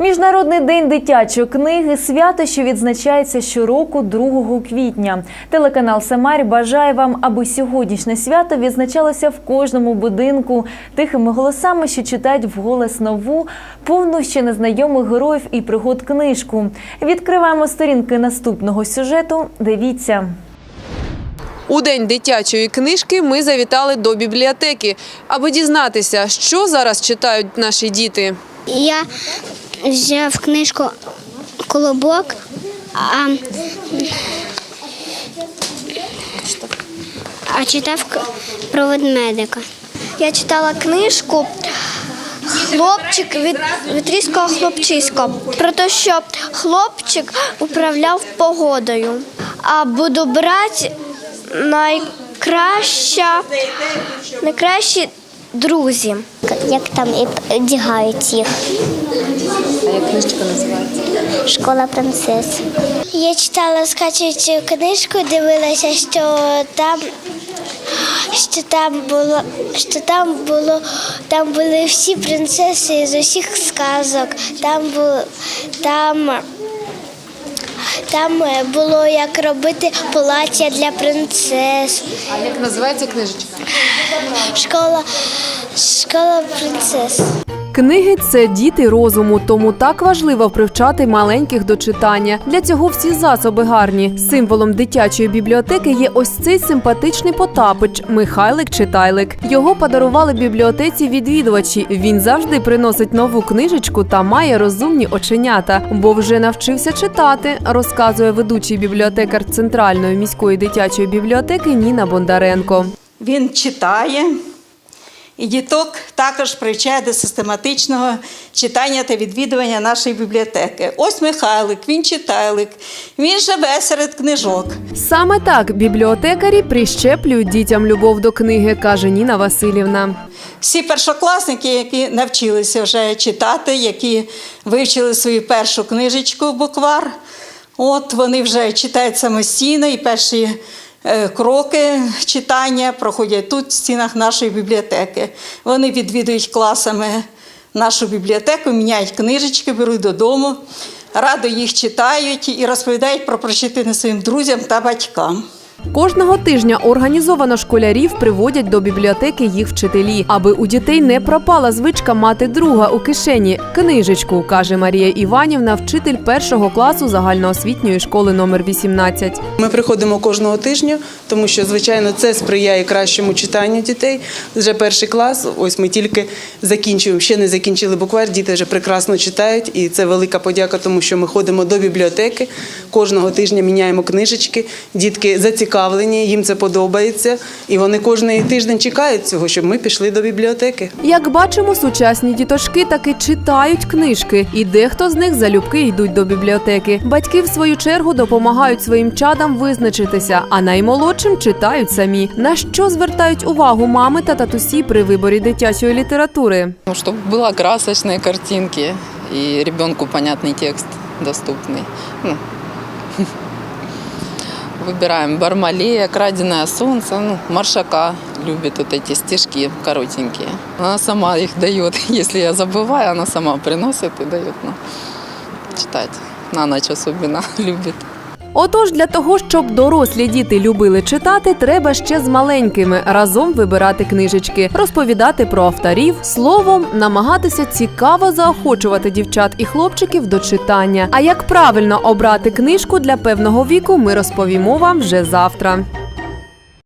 Міжнародний день дитячої книги свято, що відзначається щороку 2 квітня. Телеканал Самарь бажає вам, аби сьогоднішнє свято відзначалося в кожному будинку тихими голосами, що читають вголос нову, повну ще незнайомих героїв і пригод книжку. Відкриваємо сторінки наступного сюжету. Дивіться. У день дитячої книжки ми завітали до бібліотеки, аби дізнатися, що зараз читають наші діти. Я взяв книжку Колобок, а, а читав про ведмедика. Я читала книжку Хлопчик від, різкого хлопчиська про те, що хлопчик управляв погодою. А буду брати найкраща, найкращі друзі. Як там і одягають їх. А книжка називається? Школа принцес. Я читала скачуючу книжку, дивилася, що там. Що там було, що там було, там були всі принцеси з усіх сказок. Там було, там, там е, було як робити плаття для принцес. А як називається книжечка? Школа, школа принцес. Книги це діти розуму, тому так важливо привчати маленьких до читання. Для цього всі засоби гарні. Символом дитячої бібліотеки є ось цей симпатичний потапич Михайлик Читайлик. Його подарували бібліотеці відвідувачі. Він завжди приносить нову книжечку та має розумні оченята, бо вже навчився читати, розказує ведучий бібліотекар Центральної міської дитячої бібліотеки Ніна Бондаренко. Він читає, і діток також привчає до систематичного читання та відвідування нашої бібліотеки. Ось Михайлик, він читайлик, він живе серед книжок. Саме так бібліотекарі прищеплюють дітям любов до книги, каже Ніна Васильівна. Всі першокласники, які навчилися вже читати, які вивчили свою першу книжечку буквар, от вони вже читають самостійно і перші кроки читання проходять тут, в стінах нашої бібліотеки. Вони відвідують класами нашу бібліотеку, міняють книжечки, беруть додому, радо їх читають і розповідають про прочитане своїм друзям та батькам. Кожного тижня організовано школярів приводять до бібліотеки їх вчителі, аби у дітей не пропала звичка мати друга у кишені книжечку, каже Марія Іванівна, вчитель першого класу загальноосвітньої школи номер 18. Ми приходимо кожного тижня, тому що, звичайно, це сприяє кращому читанню дітей. Вже перший клас. Ось ми тільки закінчуємо, ще не закінчили буквар. Діти вже прекрасно читають, і це велика подяка, тому що ми ходимо до бібліотеки. Кожного тижня міняємо книжечки. Дітки зацікавлені, їм це подобається, і вони кожний тиждень чекають цього, щоб ми пішли до бібліотеки. Як бачимо, сучасні діточки таки читають книжки, і дехто з них залюбки йдуть до бібліотеки. Батьки, в свою чергу, допомагають своїм чадам визначитися, а наймолодшим читають самі. На що звертають увагу мами та татусі при виборі дитячої літератури? Ну, чтобы было красочные картинки и ребенку понятный текст доступный. Ну, Выбираем Бармалея, Краденое солнце, ну, Маршака любит вот эти стишки коротенькие. Она сама их дает, если я забываю, она сама приносит и дает ну, читать. На ночь особенно любит. Отож, для того, щоб дорослі діти любили читати, треба ще з маленькими разом вибирати книжечки, розповідати про авторів, словом, намагатися цікаво заохочувати дівчат і хлопчиків до читання. А як правильно обрати книжку для певного віку, ми розповімо вам вже завтра.